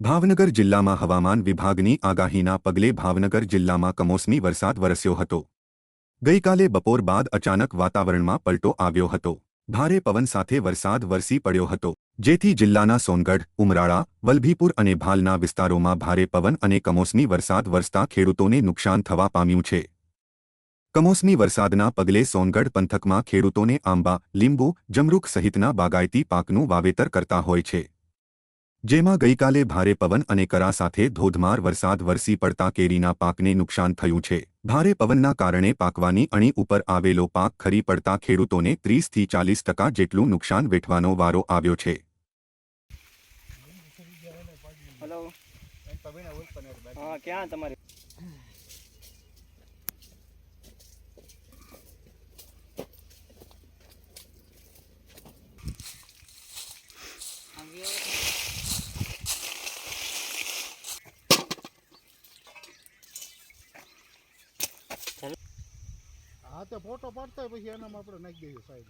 ભાવનગર જિલ્લામાં હવામાન વિભાગની આગાહીના પગલે ભાવનગર જિલ્લામાં કમોસમી વરસાદ વરસ્યો હતો. ગઈકાલે બપોર બાદ અચાનક વાતાવરણમાં પલટો આવ્યો હતો. ભારે પવન સાથે વરસાદ વરસી પડ્યો હતો. જેથી જિલ્લાના સોનગઢ, ઉમરાળા, વલભીપુર અને ભાલના વિસ્તારોમાં ભારે પવન અને કમોસમી વરસાદ વરસતા ખેડૂતોને નુકસાન થવા પામ્યું છે. કમોસમી વરસાદના પગલે સોનગઢ પંથકમાં ખેડૂતોને આંબા, લીંબુ, જમરૂખ સહિતના બાગાયતી પાકનું વાવેતર કરતા હોય છે. જેમાં ગઈકાલે ભારે પવન અને કરા સાથે ધોધમાર વરસાદ વરસી પડતા કેરીના પાકને નુકસાન થયું છે. ભારે પવનના કારણે પાકવાની અણી ઉપર આવેલો પાક ખરી પડતા ખેડૂતોને ત્રીસથી ચાલીસ ટકા જેટલું નુકસાન વેઠવાનો વારો આવ્યો છે. ક્યાં તમારી? હા તો ફોટો પાડતા હોય પછી એનામાં આપણે નાખી દઈએ સાહેબ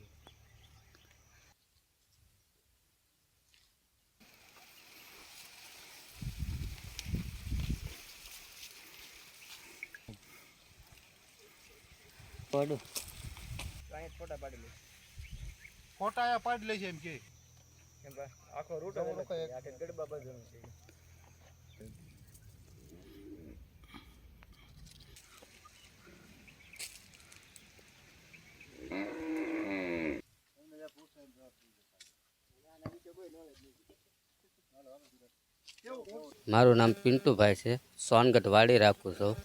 પડું. ફોટા પાડી લે. ફોટા પાડી લે છે એમ કે આખો રૂટ ગડબા બાજુનું છે. મારું નામ પિન્ટુભાઈ છે. સોનગઢ વાડી રાખું છું.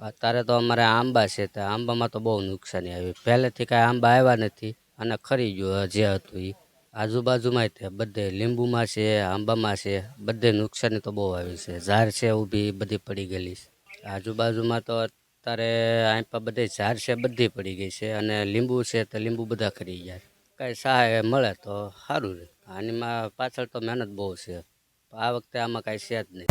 અત્યારે તો અમારે આંબા છે, તો આંબામાં તો બહુ નુકસાની આવી. પહેલેથી કાંઈ આંબા આવ્યા નથી અને ખરી ગયું જે હતું એ આજુબાજુમાં તે બધે લીંબુમાં છે, આંબામાં છે, બધે નુકસાની તો બહુ આવી છે. ઝાડ છે ઊભી બધી પડી ગયેલી છે. આજુબાજુમાં તો અત્યારે આંપા બધે ઝાડ છે, બધી પડી ગઈ છે અને લીંબુ છે, તો લીંબુ બધા ખરી ગયા કાંઈ સહાય મળે તો સારું રહે આનીમાં પાછળ તો મહેનત બહુ છે. આ વખતે આમાં કાંઈ છે જ નહીં.